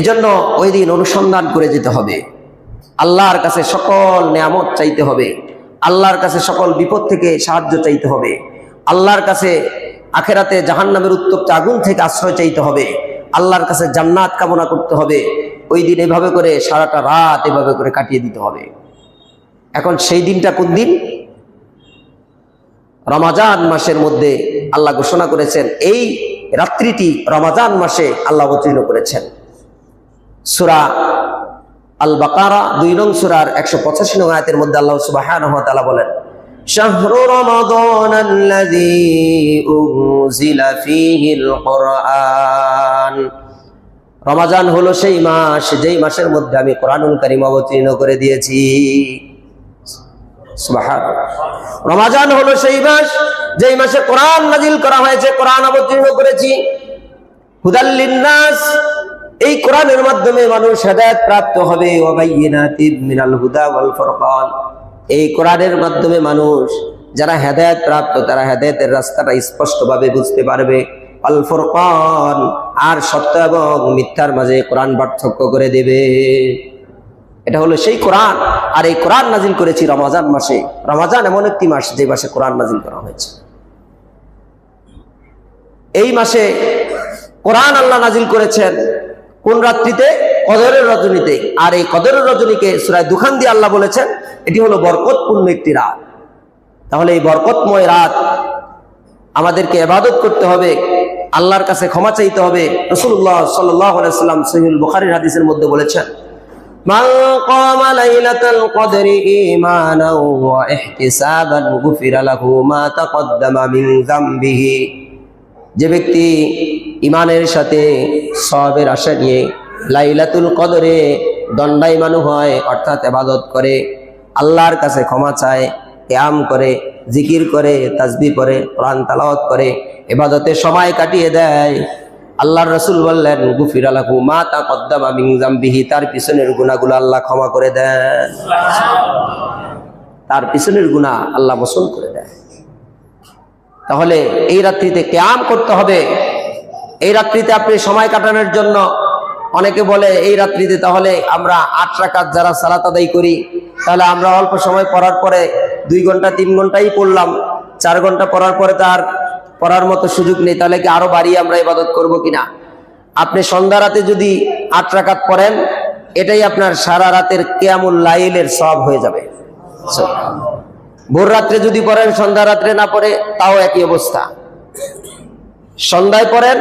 এজন্য ওই দিন অনুসন্ধান করে যেতে হবে। আল্লাহর কাছে সকল নিয়ামত চাইতে হবে। আল্লাহর কাছে সকল বিপদ থেকে সাহায্য চাইতে হবে। আল্লাহর কাছে আখেরাতে জাহান্নামের উত্তপ্ত আগুন থেকে আশ্রয় চাইতে হবে। আল্লাহর কাছে জান্নাত কামনা করতে হবে। ওই দিন এভাবে করে সারাটা রাত এভাবে করে কাটিয়ে দিতে হবে। এখন সেই দিনটা কোন দিন? রমাজান মাসের মধ্যে আল্লাহ ঘোষণা করেছেন, এই রাত্রিটি রমাজান মাসে আল্লাহ অবতীর্ণ করেছেন। সুরা আল বাকারা দুই নং সুরার একশো পঁচাশি নং আয়াতের মধ্যে আল্লাহ সুবাহ বলেন شهر رمضان الذي أنزل فيه القرآن রমাজান হলো সেই মাস যেই মাসের মধ্যে আমি কোরআনুল কারিম অবতীর্ণ করে দিয়েছি সুবহানাল্লাহ। রমাজান হলো সেই মাস যেই মাসে কোরআন নাজিল করা হয়েছে কোরআন অবতীর্ণ করেছি হুদাল্লিন নাস এই কোরআনের মাধ্যমে মানুষ হেদায়েত প্রাপ্ত হবে। এই কোরআনের মাধ্যমে মানুষ যারা হেদায়েত প্রাপ্ত, তারা হেদায়েতের রাস্তাটা স্পষ্টভাবে বুঝতে পারবে। আল আর সত্য এবং মিথ্যার মাঝে কোরআন পার্থক্য করে দেবে। এটা হলো সেই কোরআন। আর এই কোরআন নাজিল করেছি রমাজান মাসে। রমাজান এমন একটি মাস যে মাসে কোরআন নাজিল করা হয়েছে। এই মাসে কোরআন আল্লাহ নাজিল করেছেন। কোন রাত্রিতে কদরের রজনীতে আর এই কদরের রজনীকে সুরায় দুখান দিয়ে আল্লাহ বলেছেন এটি হলো বরকতপূর্ণ একটি রাত তাহলে এই বরকতময় রাত আমাদেরকে এবাদত করতে হবে আল্লাহর কাছে ক্ষমা চাইতে হবে রসুল্লাহ সাল্লাম সহিউল বুখারীর হাদিসের মধ্যে বলেছেন من قام ليلة القدر إيمانا واحتسابا غفر له ما تقدم من ذنبه যে ব্যক্তি ইমানের সাথে সবের আশা নিয়ে। লাইলাতুল কদরে দণ্ডায়মানু হয়, অর্থাৎ এবাদত করে। আল্লাহর কাছে ক্ষমা চায় ক্যাম করে, জিকির করে তাসবি করে প্রাণ তালাওয়াত করে, এবাদতে সময় কাটিয়ে দেয়। আল্লাহর রসুল বললেন, গুফির আলাহু মা তা কদ্দামা বিহি তার পিছনের গুণাগুলো আল্লাহ ক্ষমা করে দেন। তার পিছনের গুণা আল্লাহ মোসন করে দেয়। তাহলে এই রাত্রিতে ক্যাম করতে হবে। এই রাত্রিতে আপনি সময় কাটানোর জন্য অনেকে বলে, এই রাত্রিতে তাহলে আমরা আট রাকাত যারা সালাত আদায় করি, তাহলে আমরা অল্প সময় পড়ার পরে দুই ঘণ্টা, তিন ঘন্টাই পড়লাম। চার ঘণ্টা পড়ার পরে তার পড়ার মতো সুযোগ নেই, তাহলে কি আরও বাড়িয়ে আমরা ইবাদত করব কিনা? আপনি সন্ধ্যা রাতে যদি আট রাকাত পড়েন, এটাই আপনার সারা রাতের কেয়ামুল লাইলের সব হয়ে যাবে। ভোর রাত্রে যদি পড়েন, সন্ধ্যা রাত্রে না পড়ে, তাও একই অবস্থা। সন্ধ্যায় পড়েন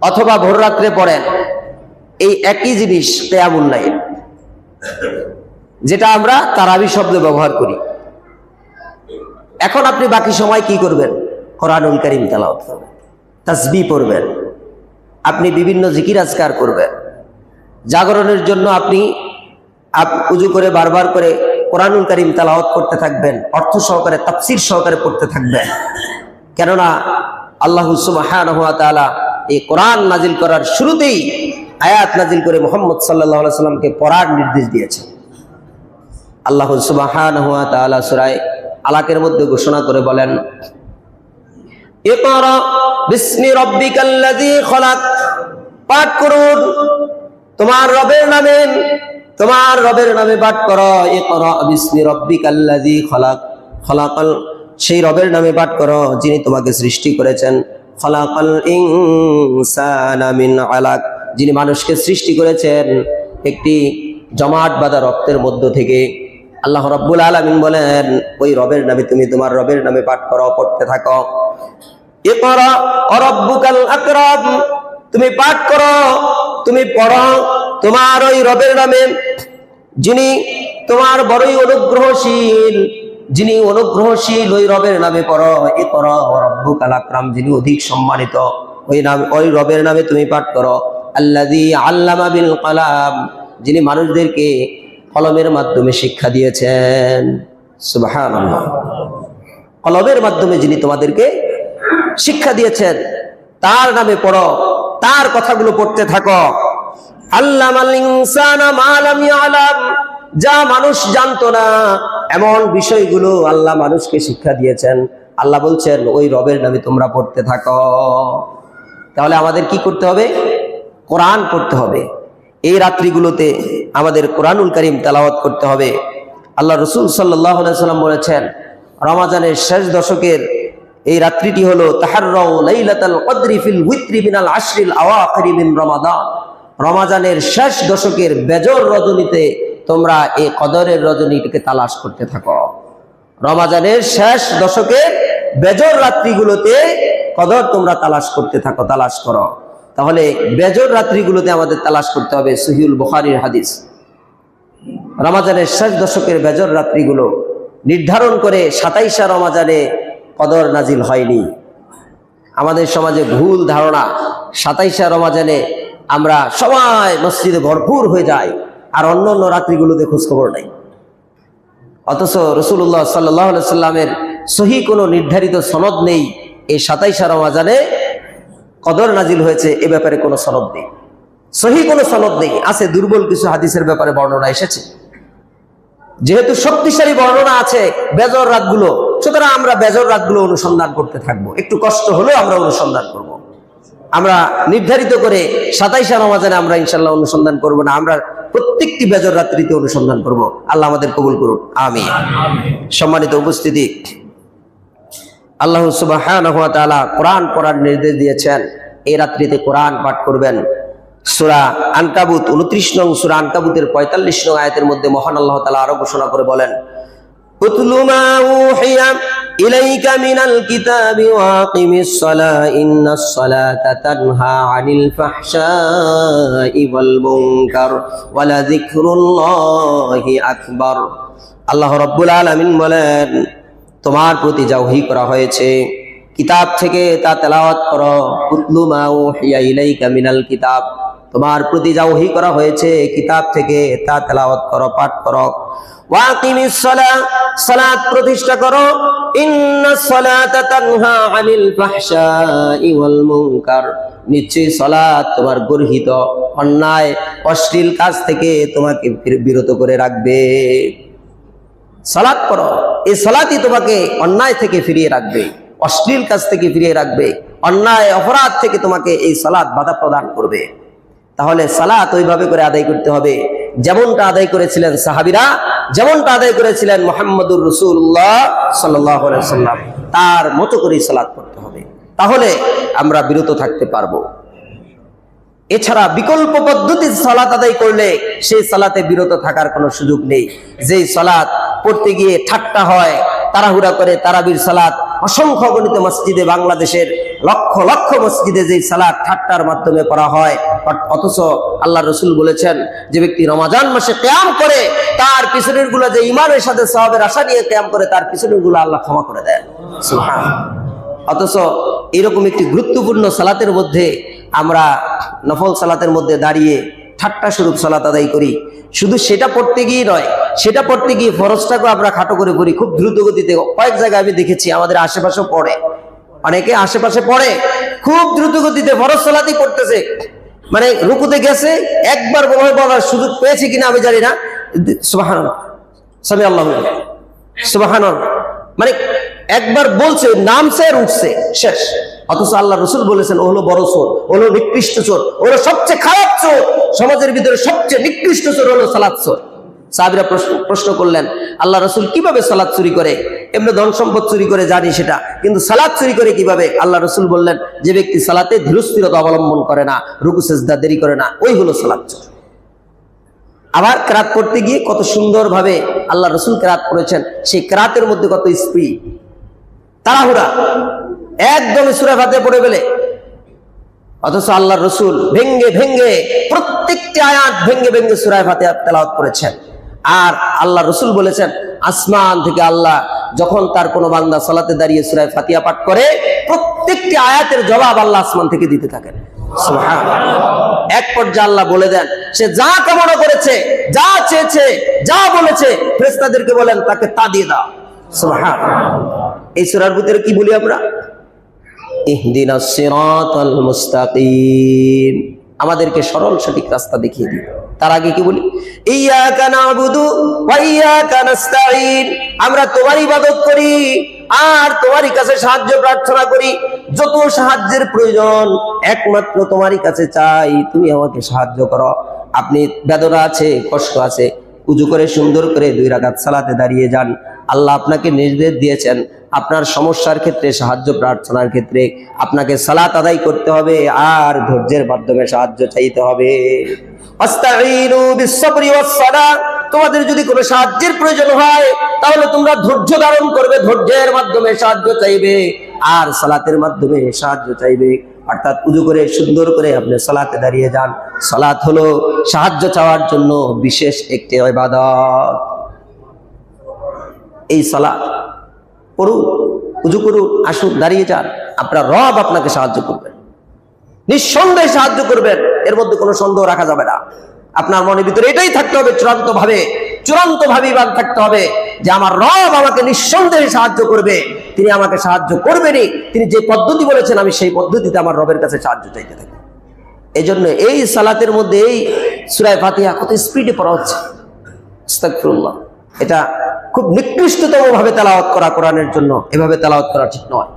অথবা ভোর রাত্রে পড়েন, এই একই জিনিস কেয়ামুল লাইল। যেটা আমরা তারাবি শব্দ ব্যবহার করি। এখন আপনি বাকি সময় কি করবেন? কোরআনুল করিম তালাওয়াত করবেন পড়বেন, আপনি বিভিন্ন জিকির আজকার করবেন। জাগরণের জন্য আপনি আপ- উজু করে বারবার করে কোরআনুল করিম তালাওয়াত করতে থাকবেন, অর্থ সহকারে, তাফসির সহকারে পড়তে থাকবেন। কেননা আল্লাহ তাআলা এই কোরআন নাজিল করার শুরুতেই আয়াত নাজিল করে মোহাম্মদ আলাইহি সাল্লামকে পড়ার নির্দেশ দিয়েছেন। আল্লাহ সুবহানাহু ওয়া তাআলা সূরা আলাকের মধ্যে ঘোষণা করে বলেন পাঠ করুন, তোমার রবের নামে, তোমার রবের নামে পাঠ করো। বিসমি রাব্বিকাল্লাযী খলাক। খলাকাল সেই রবের নামে পাঠ করো, যিনি তোমাকে সৃষ্টি করেছেন। খলাকাল ইনসানা আলাক, যিনি মানুষকে সৃষ্টি করেছেন একটি জমাট বাঁধা রক্তের মধ্য থেকে। আল্লাহ রব্বুল আলামিন বলেন, ওই রবের নামে তুমি তোমার রবের নামে পাঠ করো, পড়তে থাকো। তুমি পাঠ করো, তুমি পড়ো তোমার ওই রবের নামে, যিনি তোমার বড়ই অনুগ্রহশীল। যিনি অনুগ্রহশীল, ওই রবের নামে রব্বুকাল আকরাম যিনি অধিক সম্মানিত। ওই নাম, ওই রবের নামে তুমি পাঠ করো। আল্লাযী আল্লামা বিল কলাম, যিনি মানুষদেরকে কলমের মাধ্যমে শিক্ষা দিয়েছেন। কলমের মাধ্যমে যিনি তোমাদেরকে শিক্ষা দিয়েছেন, তার নামে পড়ো, তার কথাগুলো পড়তে থাকো। আল্লামাল যা মানুষ জানতো না, এমন বিষয়গুলো আল্লাহ মানুষকে শিক্ষা দিয়েছেন। আল্লাহ বলছেন, ওই রবের নামে তোমরা পড়তে থাকো। তাহলে আমাদের কি করতে হবে? কোরআন পড়তে হবে। এই রাত্রিগুলোতে আমাদের কোরআনুল করিম তেলাওয়াত করতে হবে। আল্লাহ রসুল সাল্লাহ সাল্লাম বলেছেন, রমাজানের শেষ দশকের এই রাত্রিটি হলো রমাদান। রমাজানের শেষ দশকের বেজর রজনীতে তোমরা এই কদরের রজনীটিকে তালাশ করতে থাকো। রমাজানের শেষ দশকের বেজর রাত্রিগুলোতে কদর তোমরা তালাশ করতে থাকো, তালাশ করো। তাহলে বেজর রাত্রিগুলোতে আমাদের তালাশ করতে হবে সহিউল বুখারীর হাদিস। রমাজানের শেষ দশকের বেজর রাত্রিগুলো নির্ধারণ করে সাতাইশা রমাজানে কদর নাজিল হয়নি। আমাদের সমাজে ভুল ধারণা, সাতাইশা রমাজানে আমরা সবাই মসজিদে ভরপুর হয়ে যাই। আর অন্য অন্য রাত্রিগুলোতে খোঁজখবর নাই। অথচ রসুল্লাহ সাল্লাহ সাল্লামের সহি কোনো নির্ধারিত সনদ নেই। এই সাতাইশা রমাজানে কদর নাজিল হয়েছে, এ ব্যাপারে কোনো সনদ নেই। সহি কোনো সনদ নেই। আছে দুর্বল কিছু হাদিসের ব্যাপারে বর্ণনা এসেছে। যেহেতু শক্তিশালী বর্ণনা আছে বেজর রাতগুলো, সুতরাং আমরা বেজর রাতগুলো অনুসন্ধান করতে থাকব। একটু কষ্ট হলেও আমরা অনুসন্ধান করব। আমরা নির্ধারিত করে সাতাইশা রমাজানে আমরা ইনশাল্লাহ অনুসন্ধান করব না, আমরা প্রত্যেকটি বেজর রাত্রিতে অনুসন্ধান করব। আল্লাহ আমাদের কবুল করুন আমি সম্মানিত উপস্থিতি, আল্লাহ সুবাহ কোরআন পড়ার নির্দেশ দিয়েছেন, এই রাত্রিতে কোরআন পাঠ করবেন। সুরা আনকাবুত, উনত্রিশ নং সুরা আনকাবুতের পঁয়তাল্লিশ নং আয়তের মধ্যে মহান আল্লাহ তালা আরও ঘোষণা করে বলেন إليك من الكتاب واقم الصلاة إن الصلاة تنهى عن الفحشاء والمنكر ولذكر الله أكبر আল্লাহ রব্বুল আলমিন বলেন তোমার প্রতি যা ওহী করা হয়েছে কিতাব থেকে তা তেলাওয়াত করো উতলু মা উহিয়া ইলাইকা মিনাল কিতাব তোমার প্রতি যা ওহী করা হয়েছে কিতাব থেকে তা তেলাওয়াত করো পাঠ করো ওয়াকিমিস সালাহ প্রতিষ্ঠা করো। নিশ্চয়ই সালাত তোমার গর্হিত, অন্যায়, অশ্লীল কাজ থেকে তোমাকে বিরত করে রাখবে। সালাত করো এই সালাতই তোমাকে অন্যায় থেকে ফিরিয়ে রাখবে, অশ্লীল কাজ থেকে ফিরিয়ে রাখবে, অন্যায়, অপরাধ থেকে তোমাকে এই সালাত বাধা প্রদান করবে। তাহলে সালাত ওইভাবে করে আদায় করতে হবে, যেমনটা আদায় করেছিলেন সাহাবিরা যেমনটা আদায় করেছিলেন মোহাম্মদুর রসুল্লাহ সাল্লাম তার মতো করে সালাদ করতে হবে। তাহলে আমরা বিরত থাকতে পারব। এছাড়া বিকল্প পদ্ধতির সালাত আদায় করলে সেই সালাতে বিরত থাকার কোনো সুযোগ নেই। যেই সালাত পড়তে গিয়ে ঠাট্টা হয় তাড়াহুড়া করে তারাবির সালাত অসংখ্য গণিত মসজিদে বাংলাদেশের লক্ষ লক্ষ মসজিদে যে সালাদ ঠাট্টার মাধ্যমে করা হয়, অথচ আল্লাহ রসুল বলেছেন যে ব্যক্তি রমাজান মাসে ক্যাম করে, তার পিছনেরগুলো যে ইমানের সাথে সবের আশা নিয়ে ক্যাম করে, তার পিছনেরগুলো আল্লাহ ক্ষমা করে দেন। অথচ এরকম একটি গুরুত্বপূর্ণ সালাতের মধ্যে আমরা নফল সালাতের মধ্যে দাঁড়িয়ে ঠাট্টা স্বরূপ সালাত আদায় করি। শুধু সেটা পড়তে গিয়ে নয়, সেটা পড়তে গিয়ে ফরজটাকেও আমরা খাটো করে পড়ি খুব দ্রুত গতিতে কয়েক জায়গায় আমি দেখেছি, আমাদের আশেপাশেও পড়ে। অনেকে আশেপাশে পড়ে, খুব দ্রুত গতিতে ফরজ সালাতই পড়তেছে। মানে রুকুতে গেছে, একবার মনে বলার সুযোগ পেয়েছে কিনা আমি জানি না। সামি আল্লাহ সুবাহান মানে একবার বলছে, নামছে আর উঠছে, শেষ। অথচ আল্লাহ রসুল বলেছেন ও হলো বড় চোর ও হলো নিকৃষ্ট চোর ও হলো সবচেয়ে খারাপ চোর, সমাজের ভিতরে সবচেয়ে নিকৃষ্ট চোর হলো সালাদ চোর। সাহাবিরা প্রশ্ন প্রশ্ন করলেন, আল্লাহ রসুল কীভাবে সালাদ চুরি করে? এমনি ধন সম্পদ চুরি করে জানি সেটা, কিন্তু সালাদ চুরি করে কীভাবে? আল্লাহ রসুল বললেন, যে ব্যক্তি সালাতে ধীরস্থিরতা অবলম্বন করে না, রুকু, সেজদা দেরি করে না, ওই হলো সালাদ চোর। আবার ক্রাত করতে গিয়ে কত সুন্দরভাবে আল্লাহ রসুল ক্রাত করেছেন, সেই ক্রাতের মধ্যে কত স্প্রি তাড়াহুড়া একদম সুরা ফাতে পড়ে ফেলে অথচ আল্লাহ রসুল ভেঙ্গে ভেঙ্গে প্রত্যেকটি আয়াত ভেঙ্গে ভেঙ্গে সুরায় ফাতে তেলাওয়াত করেছেন। আর আল্লাহ রসুল বলেছেন, আসমান থেকে আল্লাহ যখন তার কোনো বান্দা সালাতে দাঁড়িয়ে সুরায় ফাতিয়া পাঠ করে, প্রত্যেকটি আয়াতের জবাব আল্লাহ আসমান থেকে দিতে থাকেন। এক পর্যায়ে আল্লাহ বলে দেন, সে যা কামনা করেছে, যা চেয়েছে, যা বলেছে, ফেরেশতাদেরকে বলেন, তাকে তা দিয়ে দাও। এই সুরার ভিতরে কি বলি আমরা? আমাদেরকে সরল সঠিক রাস্তা দেখিয়ে দিন। তার আগে কি বলি? আমরা তোমার ইবাদত করি, আর তোমারই কাছে সাহায্য প্রার্থনা করি। যত সাহায্যের প্রয়োজন, একমাত্র তোমারই কাছে চাই, তুমি আমাকে সাহায্য করো। আপনি বেদনা আছে, কষ্ট আছে, উজু করে সুন্দর করে দুই রাগাত সালাতে দাঁড়িয়ে যান। আল্লাহ আপনাকে নির্দেশ দিয়েছেন আপনার সমস্যার ক্ষেত্রে, সাহায্য প্রার্থনার ক্ষেত্রে আপনাকে সালাত আদায় করতে হবে, আর ধৈর্যের মাধ্যমে সাহায্য চাইতে হবে। তোমাদের যদি কোনো সাহায্যের প্রয়োজন হয়, তাহলে তোমরা ধৈর্য ধারণ করবে, ধৈর্যের মাধ্যমে সাহায্য চাইবে, আর সালাতের মাধ্যমে সাহায্য চাইবে। অর্থাৎ পুজো করে, সুন্দর করে আপনি সালাতে দাঁড়িয়ে যান। সালাত হলো সাহায্য চাওয়ার জন্য বিশেষ একটি ইবাদত। এই সালাত করুন উজু করুন, আসুন, দাঁড়িয়ে যান। আপনার রব আপনাকে সাহায্য করবেন নিঃসন্দেহে সাহায্য করবেন। এর মধ্যে কোনো সন্দেহ রাখা যাবে না। আপনার মনের ভিতরে এটাই থাকতে হবে চূড়ান্ত ভাবে চূড়ান্ত ভাবে ইমান থাকতে হবে যে আমার রব আমাকে নিঃসন্দেহে সাহায্য করবে। তিনি আমাকে সাহায্য করবেনই। তিনি যে পদ্ধতি বলেছেন, আমি সেই পদ্ধতিতে আমার রবের কাছে সাহায্য চাইতে থাকি। এই জন্য এই সালাতের মধ্যে এই সুরায় ফাতিহা কত স্পিডে পড়া হচ্ছে। এটা খুব নিকৃষ্টতম ভাবে তেলাওয়াত করা কোরআনের জন্য। এভাবে তেলাওয়াত করা ঠিক নয়।